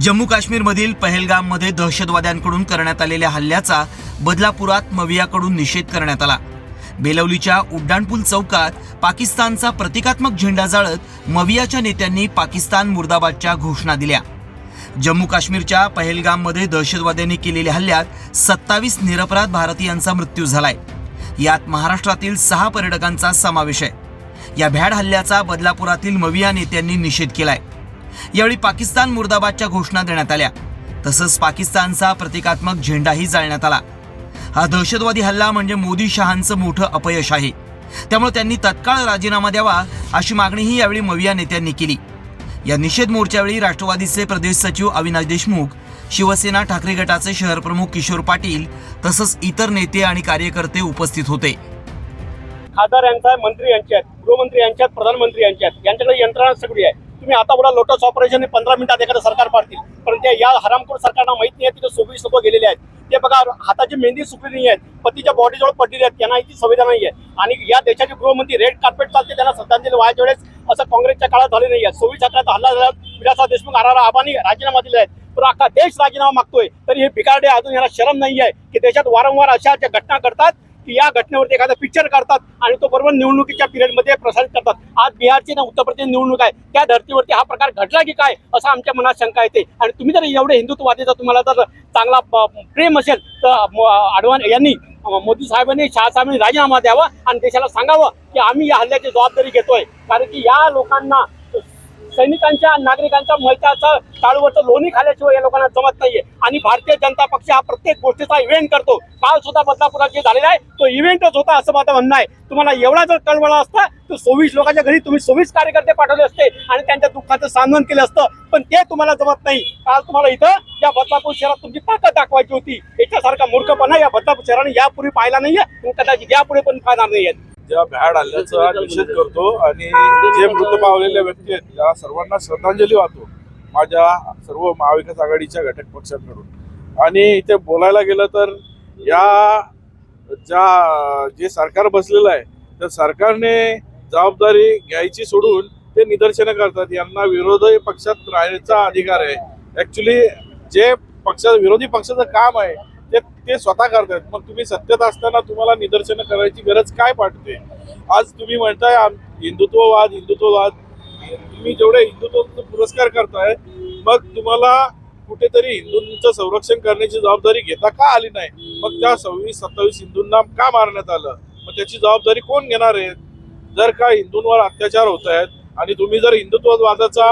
जम्मू काश्मीरमधील पहलगाममध्ये दहशतवाद्यांकडून करण्यात आलेल्या हल्ल्याचा बदलापुरात मवियाकडून निषेध करण्यात आला. बेलवलीच्या उड्डाणपूल चौकात पाकिस्तानचा प्रतिकात्मक झेंडा जाळत मवियाच्या नेत्यांनी पाकिस्तान मुर्दाबादच्या घोषणा दिल्या. जम्मू काश्मीरच्या पहलगाममध्ये दहशतवाद्यांनी केलेल्या हल्ल्यात सत्तावीस निरपराध भारतीयांचा मृत्यू झालाय. यात महाराष्ट्रातील सहा पर्यटकांचा समावेश आहे. या भ्याड हल्ल्याचा बदलापुरातील मविया नेत्यांनी निषेध केलाय. यावेळी पाकिस्तान मुर्दाबादच्या घोषणा देण्यात आल्या. तसंच पाकिस्तानचा प्रतिकात्मक झेंडाही जाळण्यात आला. हा दहशतवादी हल्ला म्हणजे मोदी शहांचं मोठं अपयश आहे. त्यामुळे त्यांनी तत्काळ राजीनामा द्यावा अशी मागणीही यावेळी मविया नेत्यांनी केली. या निषेध मोर्चावेळी राष्ट्रवादीचे प्रदेश सचिव अविनाश देशमुख शिवसेना ठाकरे गटाचे शहर प्रमुख किशोर पाटील तसंच इतर नेते आणि कार्यकर्ते उपस्थित होते. खासदार यांचा मंत्री यांच्यात गृहमंत्री यांच्यात प्रधानमंत्री यांच्यात यांच्याकडे यंत्रणा सगळी आहे. तुम्ही आता बोला लोटस ऑपरेशन हे पंधरा मिनिटात एखादं सरकार पाडतील. पण ते या हरामखोर सरकारना माहीत नाही आहे तिथे सव्वीस लोक गेलेले आहेत. ते बघा हाताची मेहंदी सुकली नाही आहेत पतीच्या बॉडीजवळ पडलेली आहेत त्यांना याची सुविधा नाही आहे. आणि या देशाचे गृहमंत्री रेड कार्पेट चालते त्यांना श्रद्धांजली व्हायच्या वेळेस असं काँग्रेसच्या काळात झाले नाही आहे. सव्वीस अकराचा हल्ला झाला विलासराव देशमुख आरारा आबानी राजीनामा दिले आहेत पण अख्खा देश राजीनामा मागतोय तरी हे बिकारडे अजून याला शरम नाही आहे की देशात वारंवार अशा ज्या घटना घडतात की या घटनेवरती एखादा पिक्चर करतात आणि तो बरोबर निवडणुकीच्या पिरियडमध्ये प्रसारित करतात. आज बिहारची ना उत्तर प्रदेश निवडणूक आहे. त्या धर्तीवरती हा प्रकार घडला की काय असं आमच्या मनात शंका येते. आणि तुम्ही जर एवढे हिंदुत्ववादीचा तुम्हाला जर चांगला प्रेम असेल तर म- यांनी मोदी साहेबांनी शहा साहेबांनी राजीनामा द्यावा आणि देशाला सांगावं की आम्ही या हल्ल्याची जबाबदारी घेतोय. कारण की या लोकांना सैनिकांच्या नागरिकांच्या मैत्याचं ताळूवरचं लोणी खाल्याशिवाय या लोकांना जमत नाहीये. आणि भारतीय जनता पक्ष हा प्रत्येक गोष्टीचा इव्हेंट करतो. काल सुद्धा बदलापुरात जे झालेला आहे तो इव्हेंटच होता असं माझं म्हणणं आहे. तुम्हाला एवढा जर कळवळा असता तर सव्वीस लोकांच्या घरी तुम्ही सव्वीस कार्यकर्ते पाठवले असते आणि त्यांच्या दुःखाचं सांत्वन केलं असतं. पण ते तुम्हाला जमत नाही. काल तुम्हाला इथं या बदलापूर शहरात तुमची ताकद दाखवायची होती. याच्यासारखा मूर्खपणा या बदलापूर शहराने यापूर्वी पाहिला नाहीये आणि कदाचित यापुढे पण पाहणार नाहीये ज्या भ्याड हल्ल्याचा निषेध करतो आणि जे मृत पावलेल्या व्यक्ती आहेत त्या सर्वांना श्रद्धांजली वाहतो माझ्या सर्व महाविकास आघाडीच्या घटक पक्षांकडून. आणि इथे बोलायला गेलं तर या ज्या जे सरकार बसलेलं आहे त्या सरकारने जबाबदारी घ्यायची सोडून ते निदर्शनं करतात. यांना विरोधी पक्षात राहण्याचा अधिकार आहे. ऍक्च्युली जे पक्ष विरोधी पक्षाचं काम आहे ते ते स्वतः करतात मग तुम्ही सत्तेत असताना तुम्हाला निदर्शनं करायची गरज काय पाठते आज तुम्ही म्हणताय आम- हिंदुत्ववाद हिंदुत्ववाद. तुम्ही जेवढे हिंदुत्व पुरस्कार करताय मग तुम्हाला कुठेतरी हिंदूंचं संरक्षण करण्याची जबाबदारी घेता का आली नाही? मग त्या सव्वीस सत्तावीस हिंदूंना का मारण्यात आलं? मग त्याची जबाबदारी कोण घेणार आहे? जर का हिंदूंवर अत्याचार होत आहेत आणि तुम्ही जर हिंदुत्ववादाचा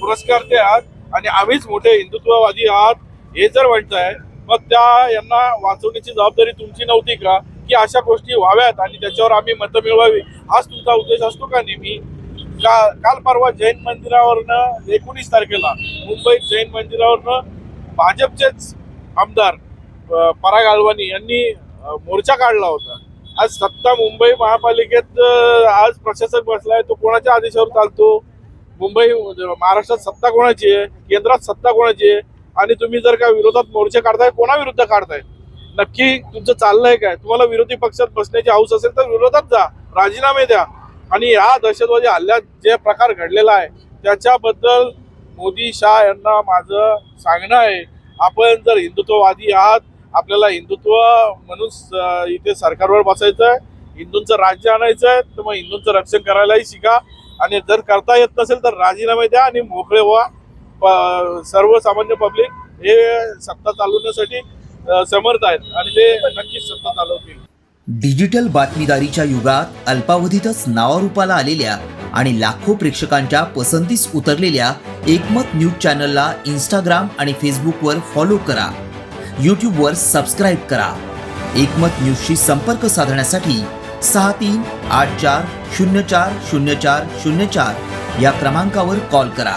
पुरस्कार द्याल आणि आम्हीच मोठे हिंदुत्ववादी आहात हे जर म्हणताय मग त्या यांना वाचवण्याची जबाबदारी तुमची नव्हती का? की अशा गोष्टी व्हाव्यात आणि त्याच्यावर आम्ही मतं मिळवावी? हाच तुमचा उद्देश असतो का नेहमी? का काल परवा जैन मंदिरावरनं एकोणीस तारखेला मुंबईत जैन मंदिरावरनं भाजपचेच आमदार पराग आळवानी यांनी मोर्चा काढला होता. आज सत्ता मुंबई महापालिकेत आज प्रशासक बसलाय तो कोणाच्या आदेशावर चालतो? मुंबई महाराष्ट्रात सत्ता कोणाची आहे? केंद्रात सत्ता कोणाची आहे? आणि तुम्ही जर का विरोधात मोर्चे काढताय कोणाविरुद्ध काढताय? नक्की तुमचं चाललंय काय? तुम्हाला विरोधी पक्षात बसण्याची हौस असेल तर विरोधात जा राजीनामे द्या. आणि या दहशतवादी हल्ल्यात जे प्रकार घडलेला आहे त्याच्याबद्दल मोदी शाह यांना माझं सांगणं आहे. आपण जर हिंदुत्ववादी आहात आपल्याला हिंदुत्व म्हणून इथे सरकारवर बसायचं आहे हिंदूंचं राज्य आणायचं आहे तर मग हिंदूंचं रक्षण करायलाही शिका. आणि जर करता येत नसेल तर राजीनामे द्या आणि मोकळे व्हा. सर्वसामान्य पब्लिक हे सत्ता चालवण्यासाठी समर्थ आहेत आणि ते नक्कीच सत्ता चालवतील. डिजिटल बातमीदारीच्या युगात अल्पावधीतच नावारूपाला आलेल्या आणि लाखो प्रेक्षकांच्या पसंतीस उतरलेल्या एकमत न्यूज चॅनलला इंस्टाग्राम आणि फेसबुकवर फॉलो करा. यूट्यूबवर सबस्क्राईब करा. एकमत न्यूजशी संपर्क साधण्यासाठी सहा तीन आठ चार शून्य चार शून्य चार शून्य चार या क्रमांकावर कॉल करा.